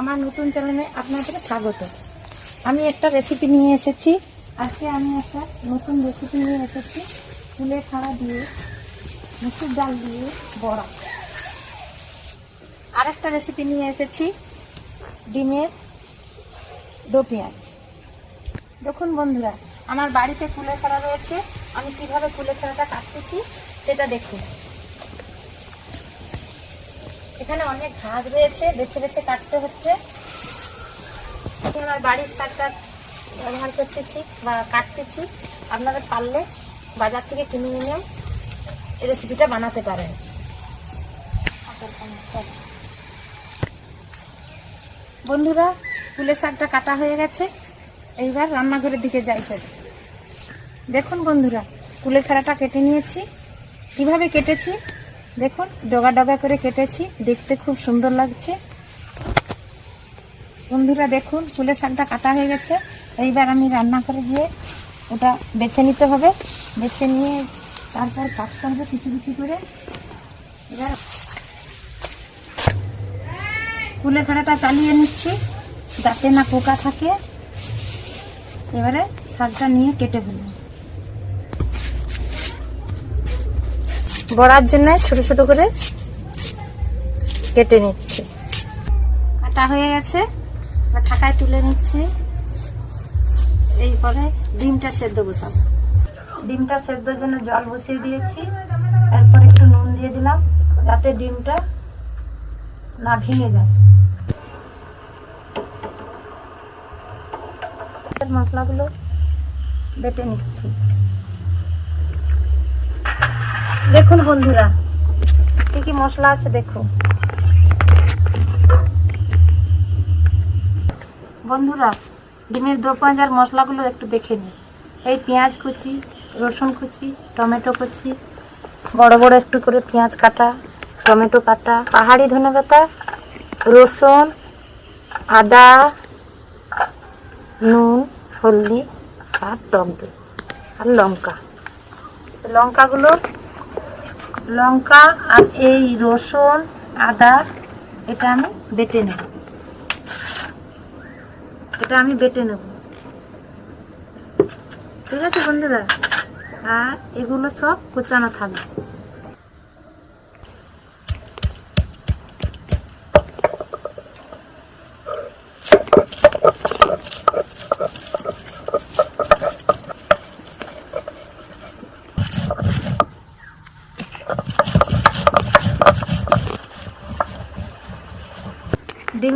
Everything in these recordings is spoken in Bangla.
আমার নতুন চ্যানেলে আপনাদের স্বাগত। আমি একটা রেসিপি নিয়ে এসেছি। আজকে আমি একটা নতুন রেসিপি নিয়ে এসেছি। ফুলে খাড়া দিয়ে, মুসুর ডাল দিয়ে বড়া। আরেকটা রেসিপি নিয়ে এসেছি, ডিমের দো পেঁয়াজ। দেখুন বন্ধুরা, আমার বাড়িতে কুলে খাড়া রয়েছে। আমি কীভাবে কুলে খাড়াটা কাটতেছি, সেটা দেখুন। এখানে অনেক ঘাস রয়েছে, বেছে বেছে কাটতে হচ্ছে। আমি আমার বাড়ির শাকটা ব্যবহার করতেছি বা কাটতেছি। আপনারা পারলে বাজার থেকে কিনে নিয়ে এই রেসিপিটা বানাতে পারেন। বন্ধুরা, ফুলের শাকটা কাটা হয়ে গেছে। এইবার রান্নাঘরের দিকে যাই চল। দেখুন বন্ধুরা কুলের খাড়াটা কেটে নিয়েছি। কীভাবে কেটেছি? দেখুন, ডগা ডগা করে কেটেছি, দেখতে খুব সুন্দর লাগছে। বন্ধুরা, দেখুন, ফুলের শাকটা কাটা হয়ে গেছে। এইবার আমি রান্না করে গিয়ে ওটা বেছে নিতে হবে। বেছে নিয়ে তারপর কাটতে হবে কিছু কিছু করে। এবার ফুলে খাড়াটা চালিয়ে নিচ্ছি, যাতে না পোকা থাকে। এবারে শাকটা নিয়ে কেটে ফেলব। বড়ার জন্য ছোট ছোট করে কেটে নিচ্ছি। কাটা হয়ে গেছে ঠাকায় তুলে নিচ্ছি। এইপরে ডিমটা সেদ্ধ বসাবো। ডিমটা সেদ্ধর জন্য জল বসিয়ে দিয়েছি। এরপর একটু নুন দিয়ে দিলাম, যাতে ডিমটা না ভেঙে যায়। মশলাগুলো বেটে নিচ্ছি। দেখুন বন্ধুরা, কি কি মশলা আছে দেখুন বন্ধুরা, ডিমের দো পাঁজার মশলাগুলো একটু দেখে নিই। এই পেঁয়াজ কুচি, রসুন কুচি, টমেটো কুচি, বড় বড় একটু করে পেঁয়াজ কাটা, টমেটো কাটা, পাহাড়ি ধনে পাতা, রসুন, আদা, নুন, হলদি আর টক দই আর লঙ্কা। লঙ্কাগুলো লঙ্কা আর এই রসুন, আদা, এটা আমি বেটে নেব। এটা আমি বেটে নেব। ঠিক আছে বন্ধুরা? আর এগুলো সব কুচানো থাকবে।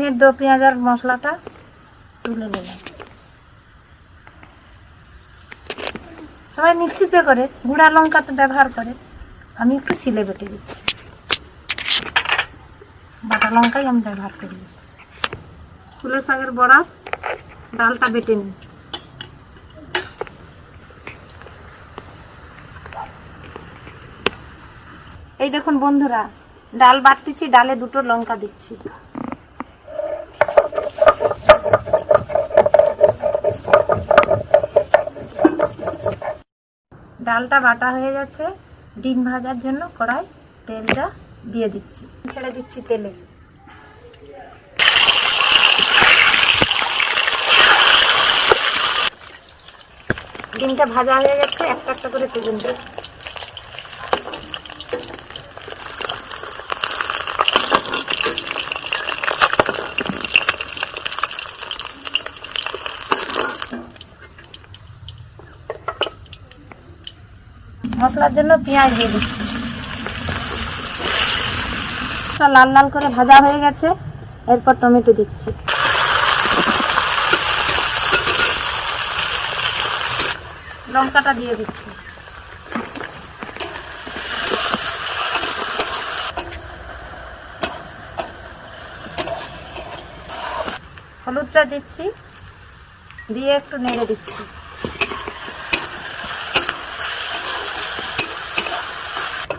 ডিমের দো পেঁয়াজার মশলাটা তুলে নিলাম। সবাই মিক্সিতে করে, গুঁড়া লঙ্কা তো ব্যবহার করে। আমি একটু সিলে বেটে দিচ্ছি। বাটা লঙ্কাই আমি ব্যবহার করে দিচ্ছি। ফুলের শাকের বড়া, ডালটা বেটে নিই। এই দেখুন বন্ধুরা, ডাল বাটতেছি, ডালে দুটো লঙ্কা দিচ্ছি। ডালটা বাটা হয়ে গেছে। ডিম ভাজার জন্য কড়াই তেলটা দিয়ে দিচ্ছি। ছেড়ে দিচ্ছি তেলে। ডিমটা ভাজা হয়ে গেছে, একটা একটা করে তুলে দিচ্ছি মশলার জন্য পেঁয়াজ দিয়ে দিচ্ছি। লাল লাল করে ভাজা হয়ে গেছে। এরপর টমেটো দিচ্ছি। লঙ্কাটা দিয়ে দিচ্ছি। হলুদটা দিচ্ছি। দিয়ে একটু নেড়ে দিচ্ছি।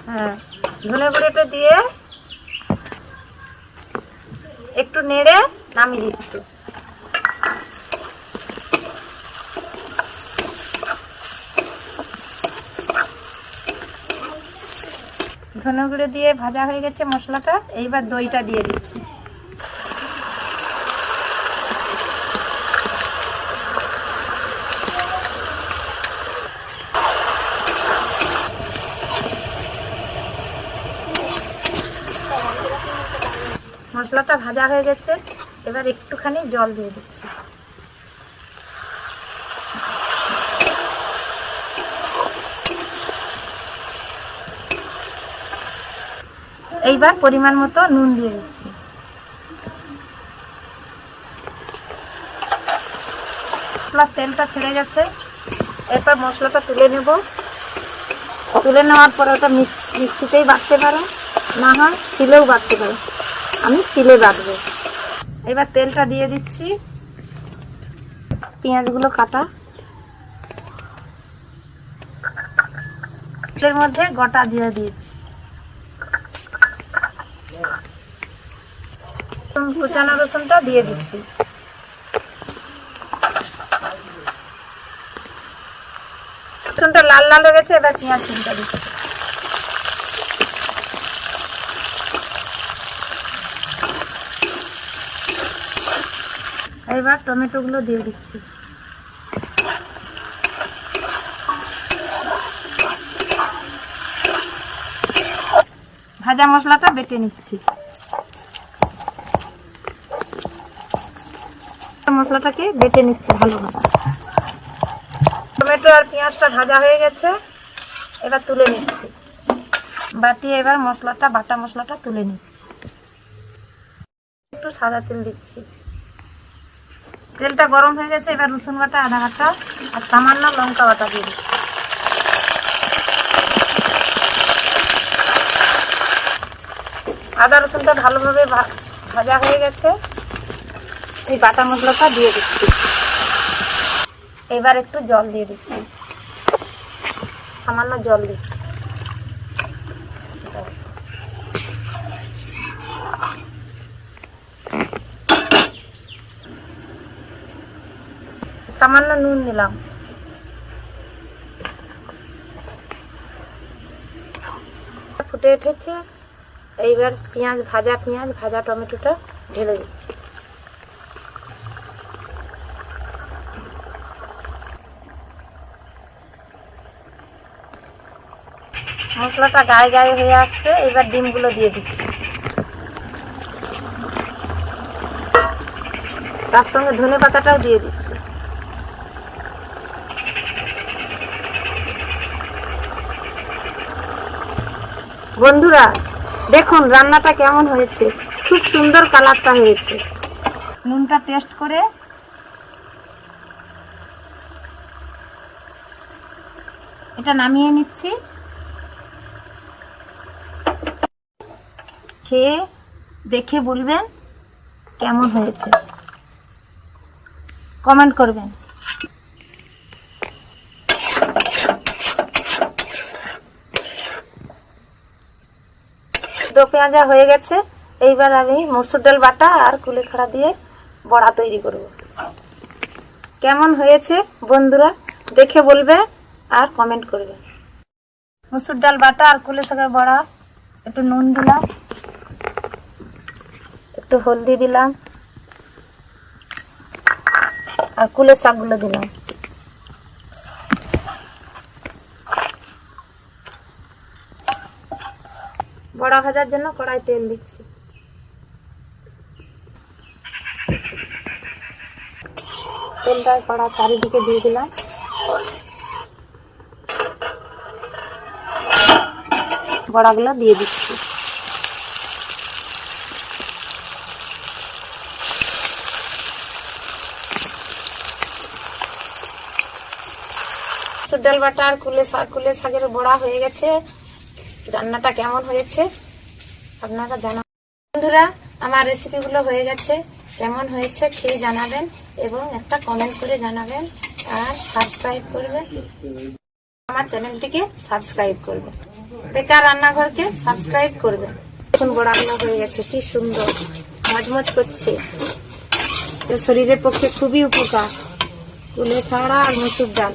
হ্যাঁ ধনে গুঁড়োটা দিয়ে একটু নেড়ে নামিয়ে দিচ্ছি। ধনে গুঁড়ো দিয়ে ভাজা হয়ে গেছে মশলাটা, এইবার দইটা দিয়ে দিচ্ছি। ভাজা হয়ে গেছে। এবার একটুখানি জল দিয়ে দিচ্ছি। এইবার পরিমাণ মতো নুন দিয়ে দিচ্ছি। মশলার তেলটা ছেড়ে গেছে। এরপর মশলাটা তুলে নেব। তুলে নেওয়ার পরে ওটা মিক্স- মিক্সিতেই বাটতে পারো। না হয় শিলেও বাটতে পারো। আমি শিলে বাঁধবো এবার তেলটা দিয়ে দিচ্ছি। পেঁয়াজগুলো কাটা। এর মধ্যে গোটা জিরা দিয়েছি কুচানো রসুনটা দিয়ে দিচ্ছি। রসুনটা লাল লাল হয়ে গেছে, এবার পেঁয়াজ কুচিটা দিচ্ছি। এবার টমেটোগুলো দিয়ে দিচ্ছি। ভাজা মশলাটা বেটে নিচ্ছি। মশলাটাকে বেটে নিচ্ছি ভালোভাবে। টমেটো আর পেঁয়াজটা ভাজা হয়ে গেছে, এবার তুলে নিচ্ছি। বাটি এবার মশলাটা, বাটা মশলাটা তুলে নিচ্ছি। একটু সাদা তেল দিচ্ছি। তেলটা গরম হয়ে গেছে, এবার রসুন বাটা আধা বাটা আর সামান্য লঙ্কা বাটা দিয়ে দিচ্ছি। আদা রসুনটা ভালোভাবে ভাজা হয়ে গেছে। এই বাটা মশলাটা দিয়ে দিচ্ছি। এবার একটু জল দিয়ে দিচ্ছি। সামান্য জল দিচ্ছি। সামান্য নুন দিলাম। ফুটে উঠেছে। এইবার পেঁয়াজ, ভাজা পেঁয়াজ, ভাজা টমেটোটা ঢেলে দিচ্ছি। মশলাটা গায়ে গায়ে হয়ে আসছে, এবার ডিমগুলো দিয়ে দিচ্ছি। তার সঙ্গে ধনে পাতাটাও দিয়ে দিচ্ছি। বন্ধুরা, দেখুন রান্নাটা কেমন হয়েছে। খুব সুন্দর কালারটা হয়েছে। নুনটা টেস্ট করে এটা নামিয়ে নিচ্ছি। খেয়ে দেখে বলবেন কেমন হয়েছে। কমেন্ট করবেন। দো পেঁয়াজা হয়ে গেছে, এইবার আমি মসুর ডাল বাটা আর কুলেখাড়া দিয়ে বড়া তৈরি করব। কেমন হয়েছে বন্ধুরা দেখে বলবে আর কমেন্ট করবে। মসুর ডাল বাটা আর কুলে শাকের বড়া, একটু নুন দিলাম, একটু হলদি দিলাম, আর কুলে শাকগুলো দিলাম। বড়া ভাজার জন্য কড়াই তেল দিচ্ছি। তেলটা কড়া চারিদিকে দিয়ে দিলাম। বড়াগুলো দিয়ে দিচ্ছি। ডাল বাটা আর কুলে কুলে শাকের বড়া হয়ে গেছে। রান্নাটা কেমন হয়েছে? আপনারা জানা বন্ধুরা, আমার রেসিপিগুলো হয়ে গেছে। কেমন হয়েছে খেয়ে জানাবেন এবং একটা কমেন্ট করে জানাবেন আর সাবস্ক্রাইব করবেন। আমার চ্যানেলটিকে সাবস্ক্রাইব করবেন। বেকার রান্নাঘরকে সাবস্ক্রাইব করবেন। এখন বড়াগুলো হয়ে গেছে, কি সুন্দর। মজমজ করছে। শরীরের পক্ষে খুবই উপকার। কুলে খাড়া আর মসুর ডাল।